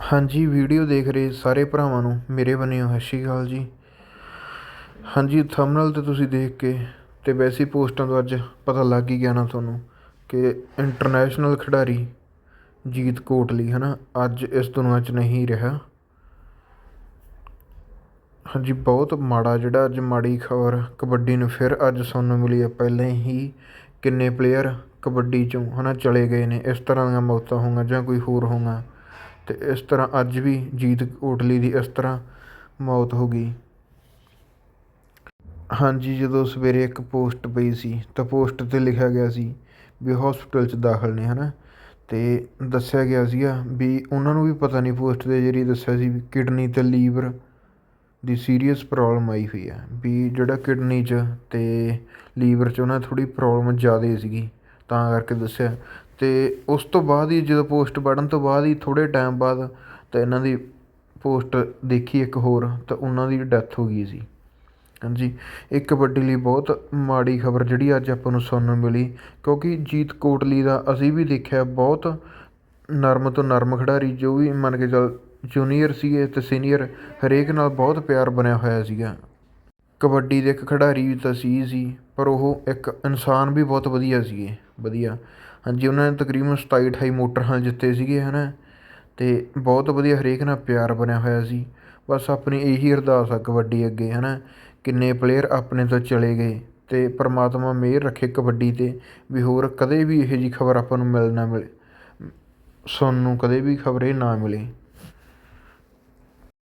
ਹਾਂਜੀ, ਵੀਡੀਓ ਦੇਖ ਰਹੇ ਸਾਰੇ ਭਰਾਵਾਂ ਨੂੰ। ਮੇਰੇ ਵੱਲੋਂ ਸਤਿ ਸ਼੍ਰੀ ਅਕਾਲ ਜੀ। ਹਾਂਜੀ ਥੰਬਨੇਲ ਤੇ ਤੁਸੀਂ ਦੇਖ ਕੇ ਤੇ ਵੈਸੀ ਪੋਸਟਾਂ ਤੋਂ ਅੱਜ ਪਤਾ ਲੱਗ ਹੀ ਗਿਆ ਨਾ ਤੁਹਾਨੂੰ ਕਿ ਇੰਟਰਨੈਸ਼ਨਲ ਖਿਡਾਰੀ ਜੀਤ ਕੋਟਲੀ ਹੈ ਨਾ ਅੱਜ ਇਸ ਦੁਨੀਆ 'ਚ ਨਹੀਂ ਰਿਹਾ। ਹਾਂਜੀ, ਬਹੁਤ ਮਾੜਾ ਜਿਹੜਾ ਅੱਜ ਮਾੜੀ ਖਬਰ, ਕਬੱਡੀ ਨੂੰ ਫਿਰ ਅੱਜ ਸਾਨੂੰ ਮਿਲੀ ਹੈ ਪਹਿਲਾਂ ਹੀ ਕਿੰਨੇ ਪਲੇਅਰ ਕਬੱਡੀ 'ਚੋਂ ਹੈ ਨਾ ਚਲੇ ਗਏ ਨੇ। ਇਸ ਤਰ੍ਹਾਂ ਦੀਆਂ ਮੌਤਾਂ ਹੋਈਆਂ ਜਾਂ ਕੋਈ ਹੋਰ ਹੋਈਆਂ। ਤੇ ਇਸ ਤਰ੍ਹਾਂ ਅੱਜ ਵੀ ਜੀਤ ਕੋਟਲੀ ਦੀ ਇਸ ਤਰ੍ਹਾਂ ਮੌਤ ਹੋ ਗਈ। ਹਾਂਜੀ, ਜਦੋਂ ਸਵੇਰੇ ਇੱਕ ਪੋਸਟ ਪਈ ਸੀ, ਤਾਂ ਪੋਸਟ 'ਤੇ ਲਿਖਿਆ ਗਿਆ ਸੀ ਵੀ ਹਸਪੀਟਲ 'ਚ ਦਾਖਲ ਨੇ ਹੈ ਨਾ ਅਤੇ ਦੱਸਿਆ ਗਿਆ ਸੀਗਾ ਵੀ ਉਹਨਾਂ ਨੂੰ ਵੀ ਪਤਾ ਨਹੀਂ ਪੋਸਟ ਦੇ ਜ਼ਰੀਏ ਦੱਸਿਆ ਸੀ ਵੀ ਕਿਡਨੀ ਅਤੇ ਲੀਵਰ ਦੀ ਸੀਰੀਅਸ ਪ੍ਰੋਬਲਮ ਆਈ ਹੋਈ ਹੈ ਵੀ ਜਿਹੜਾ ਕਿਡਨੀ 'ਚ ਅਤੇ ਲੀਵਰ 'ਚ ਉਹਨਾਂ ਥੋੜ੍ਹੀ ਪ੍ਰੋਬਲਮ ਜ਼ਿਆਦਾ ਸੀਗੀ, ਤਾਂ ਕਰਕੇ ਦੱਸਿਆ। ਅਤੇ ਉਸ ਤੋਂ ਬਾਅਦ ਹੀ ਜਦੋਂ ਪੋਸਟ ਪੜ੍ਹਨ ਤੋਂ ਬਾਅਦ ਹੀ ਥੋੜ੍ਹੇ ਟਾਈਮ ਬਾਅਦ ਤਾਂ ਇਹਨਾਂ ਦੀ ਪੋਸਟ ਦੇਖੀ ਇੱਕ ਹੋਰ, ਤਾਂ ਉਹਨਾਂ ਦੀ ਡੈਥ ਹੋ ਗਈ ਸੀ। ਹਾਂਜੀ ਇਹ ਕਬੱਡੀ ਲਈ ਬਹੁਤ ਮਾੜੀ ਖਬਰ ਜਿਹੜੀ ਅੱਜ ਆਪਾਂ ਨੂੰ ਸੁਣਨ ਨੂੰ ਮਿਲੀ, ਕਿਉਂਕਿ ਜੀਤ ਕੋਟਲੀ ਦਾ ਅਸੀਂ ਵੀ ਦੇਖਿਆ ਬਹੁਤ ਨਰਮ ਤੋਂ ਨਰਮ ਖਿਡਾਰੀ, ਜੋ ਵੀ ਮੰਨ ਕੇ ਚੱਲ ਜੂਨੀਅਰ ਸੀਗੇ ਅਤੇ ਸੀਨੀਅਰ ਹਰੇਕ ਨਾਲ ਬਹੁਤ ਪਿਆਰ ਬਣਿਆ ਹੋਇਆ ਸੀਗਾ। ਕਬੱਡੀ ਦੇ ਇੱਕ ਖਿਡਾਰੀ ਵੀ ਤਾਂ ਸੀ ਸੀ ਪਰ ਉਹ ਇੱਕ ਇਨਸਾਨ ਵੀ ਬਹੁਤ ਵਧੀਆ ਸੀਗੇ, ਵਧੀਆ। ਹਾਂਜੀ, ਉਹਨਾਂ ਨੇ ਤਕਰੀਬਨ ਸਤਾਈ ਅਠਾਈ ਮੋਟਰ ਹਲ ਜਿੱਤੇ ਸੀਗੇ ਹੈ ਨਾ ਅਤੇ ਬਹੁਤ ਵਧੀਆ ਹਰੇਕ ਨਾਲ ਪਿਆਰ ਬਣਿਆ ਹੋਇਆ ਸੀ। ਬਸ ਆਪਣੀ ਇਹੀ ਅਰਦਾਸ ਆ ਕਬੱਡੀ ਅੱਗੇ ਹੈ ਨਾ ਕਿੰਨੇ ਪਲੇਅਰ ਆਪਣੇ ਤੋਂ ਚਲੇ ਗਏ ਅਤੇ ਪਰਮਾਤਮਾ ਮਿਹਰ ਰੱਖੇ ਕਬੱਡੀ 'ਤੇ, ਵੀ ਹੋਰ ਕਦੇ ਵੀ ਇਹੋ ਜਿਹੀ ਖਬਰ ਆਪਾਂ ਨੂੰ ਮਿਲ ਨਾ ਮਿਲੇ। ਸੁਣਨ ਨੂੰ ਕਦੇ ਵੀ ਖਬਰ ਇਹ ਨਾ ਮਿਲੇ।